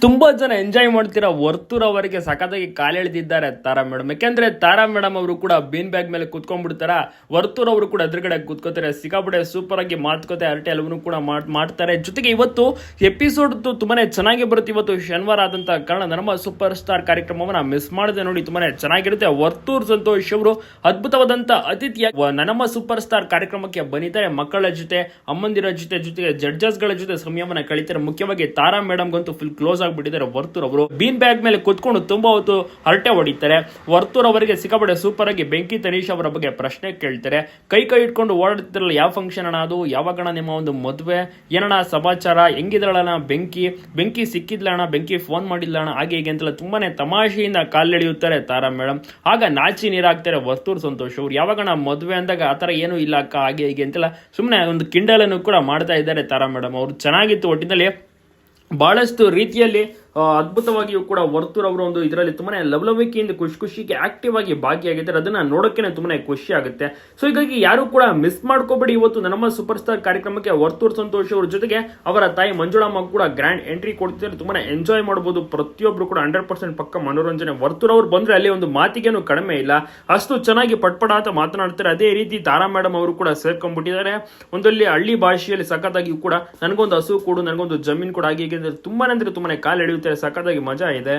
ತುಂಬಾ ಜನ ಎಂಜಾಯ್ ಮಾಡ್ತೀರಾ ವರ್ತೂರ್ ಅವರಿಗೆ ಸಖತ್ತಾಗಿ ಕಾಲೆಳೆದಿದ್ದಾರೆ ತಾರಾ ಮೇಡಮ್ ಯಾಕೆಂದ್ರೆ ತಾರಾ ಮೇಡಮ್ ಅವರು ಕೂಡ ಬೀನ್ ಬ್ಯಾಗ್ ಮೇಲೆ ಕುತ್ಕೊಂಡ್ಬಿಡ್ತಾರ, ವರ್ತೂರ್ ಅವರು ಕೂಡ ಎದುರುಗಡೆ ಕುತ್ಕೋತಾರೆ. ಸಿಕ್ಕಾಪಡೆ ಸೂಪರ್ ಆಗಿ ಮಾತುಕತೆ ಅರಟೆ ಎಲ್ಲವನ್ನೂ ಕೂಡ ಮಾಡ್- ಮಾಡ್ತಾರೆ. ಜೊತೆಗೆ ಇವತ್ತು ಎಪಿಸೋಡ್ ತುಂಬಾನೇ ಚೆನ್ನಾಗಿ ಬರುತ್ತೆ. ಇವತ್ತು ಶನಿವಾರ ಆದಂತಹ ಕಾರಣ ನಮ್ಮ ಸೂಪರ್ ಸ್ಟಾರ್ ಕಾರ್ಯಕ್ರಮವನ್ನ ಮಿಸ್ ಮಾಡದೆ ನೋಡಿ, ತುಂಬಾನೇ ಚೆನ್ನಾಗಿರುತ್ತೆ. ವರ್ತೂರ್ ಸಂತೋಷ್ ಅವರು ಅದ್ಭುತವಾದಂತಹ ಅತಿಥಿಯ ನಮ್ಮ ಸೂಪರ್ ಸ್ಟಾರ್ ಕಾರ್ಯಕ್ರಮಕ್ಕೆ ಬಂದಿದ್ದಾರೆ. ಮಕ್ಕಳ ಜೊತೆ, ಅಮ್ಮಂದಿರ ಜೊತೆ, ಜೊತೆಗೆ ಜಡ್ಜಸ್ಗಳ ಜೊತೆ ಸಮಯವನ್ನು ಕಳೀತಾರೆ. ಮುಖ್ಯವಾಗಿ ತಾರಾ ಮೇಡಮ್ ಗಂತೂ ಫುಲ್ ಕ್ಲೋಸ್ ಆಗಿಬಿಟ್ಟಿದ್ದಾರೆ ವರ್ತೂರ್ ಅವರು ಬೀನ್ ಬ್ಯಾಗ್ ಮೇಲೆ ಕುತ್ಕೊಂಡು ತುಂಬಾ ಹೊತ್ತು ಹರಟೆ ಹೊಡಿತಾರೆ. ವರ್ತೂರ್ ಅವರಿಗೆ ಸಿಕ್ಕಾಪಟ್ಟೆ ಸೂಪರ್ ಆಗಿ ಬೆಂಕಿ ತನೀಶ್ ಅವರ ಬಗ್ಗೆ ಪ್ರಶ್ನೆ ಕೇಳ್ತಾರೆ. ಕೈ ಕೈ ಇಟ್ಕೊಂಡು ಓಡಾಡ್ತಿರಲ್ಲ ಯಾವ ಫಂಕ್ಷನ್ ಅಣ್ಣ ಅದು? ಯಾವಾಗಣ ನಿಮ್ಮ ಒಂದು ಮದುವೆ? ಏನಣ್ಣ ಸಮಾಚಾರ? ಹೆಂಗಿದ್ರಳಣ್ಣ ಬೆಂಕಿ? ಬೆಂಕಿ ಸಿಕ್ಕಿದ್ಲಣ್ಣ ಬೆಂಕಿ ಫೋನ್ ಮಾಡಿಲ್ಲ ಅಣ್ಣ? ಹಾಗೆ ಹೀಗೆ ಅಂತೆಲ್ಲ ತುಂಬಾನೇ ತಮಾಷೆಯಿಂದ ಕಾಲೆಳೆಯುತ್ತಾರೆ ತಾರಾ ಮೇಡಮ್ ಆಗ ನಾಚಿ ನೀರಾಗ್ತಾರೆ ವರ್ತೂರ್ ಸಂತೋಷ್ ಅವ್ರು. ಯಾವಾಗಣ ಮದುವೆ ಅಂದಾಗ ಆ ಥರ ಏನೂ ಇಲ್ಲ ಅಕ್ಕ, ಹಾಗೆ ಹೀಗೆ ಅಂತೆಲ್ಲ ಸುಮ್ಮನೆ ಒಂದು ಕಿಂಡಲನ್ನು ಕೂಡ ಮಾಡ್ತಾ ಇದ್ದಾರೆ ತಾರಾ ಮೇಡಮ್ ಅವರು ಚೆನ್ನಾಗಿತ್ತು ಒಟ್ಟಿನಲ್ಲಿ. ಬಹಳಷ್ಟು ರೀತಿಯಲ್ಲಿ ಅದ್ಭುತವಾಗಿಯೂ ಕೂಡ ವರ್ತೂರ್ ಅವರ ಒಂದು ಇದರಲ್ಲಿ ತುಂಬಾನೇ ಲವಲವಿಕೆಯಿಂದ ಖುಷಿ ಖುಷಿಗೆ ಆಕ್ಟಿವ್ ಆಗಿ ಭಾಗಿಯಾಗಿದ್ದಾರೆ. ಅದನ್ನ ನೋಡೋಕೆ ತುಂಬಾನೇ ಖುಷಿ ಆಗುತ್ತೆ. ಸೊ ಹೀಗಾಗಿ ಯಾರು ಕೂಡ ಮಿಸ್ ಮಾಡ್ಕೋಬೇಡಿ. ಇವತ್ತು ನಮ್ಮ ಸೂಪರ್ ಸ್ಟಾರ್ ಕಾರ್ಯಕ್ರಮಕ್ಕೆ ವರ್ತೂರ್ ಸಂತೋಷ್ ಅವರ ಜೊತೆಗೆ ಅವರ ತಾಯಿ ಮಂಜುಳಮ್ಮ ಕೂಡ ಗ್ರ್ಯಾಂಡ್ ಎಂಟ್ರಿ ಕೊಡ್ತಿದ್ದಾರೆ. ತುಂಬಾನೇ ಎಂಜಾಯ್ ಮಾಡಬಹುದು ಪ್ರತಿಯೊಬ್ಬರು ಕೂಡ ಹಂಡ್ರೆಡ್ ಪರ್ಸೆಂಟ್ ಪಕ್ಕ ಮನೋರಂಜನೆ. ವರ್ತೂರ್ ಅವ್ರು ಬಂದ್ರೆ ಅಲ್ಲಿ ಒಂದು ಮಾತಿಗೇನು ಕಡಿಮೆ ಇಲ್ಲ. ಅಷ್ಟು ಚೆನ್ನಾಗಿ ಪಟ್ಪಡ ಅಂತ ಮಾತನಾಡ್ತಾರೆ. ಅದೇ ರೀತಿ ತಾರಾ ಮೇಡಮ್ ಅವರು ಕೂಡ ಸೇರ್ಕೊಂಡ್ಬಿಟ್ಟಿದ್ದಾರೆ. ಒಂದಲ್ಲಿ ಹಳ್ಳಿ ಭಾಷೆಯಲ್ಲಿ ಸಖತ್ತಾಗಿ ಕೂಡ ನನಗೊಂದು ಹಸು ಕೊಡು, ನನಗೊಂದು ಜಮೀನು ಕೂಡ. ಆಗಿ ತುಂಬಾನೇ ಅಂದ್ರೆ ತುಂಬಾನೇ ಕಾಲು വിളിച്ചാൽ സക്കത്തേക്ക് മജ ഇത്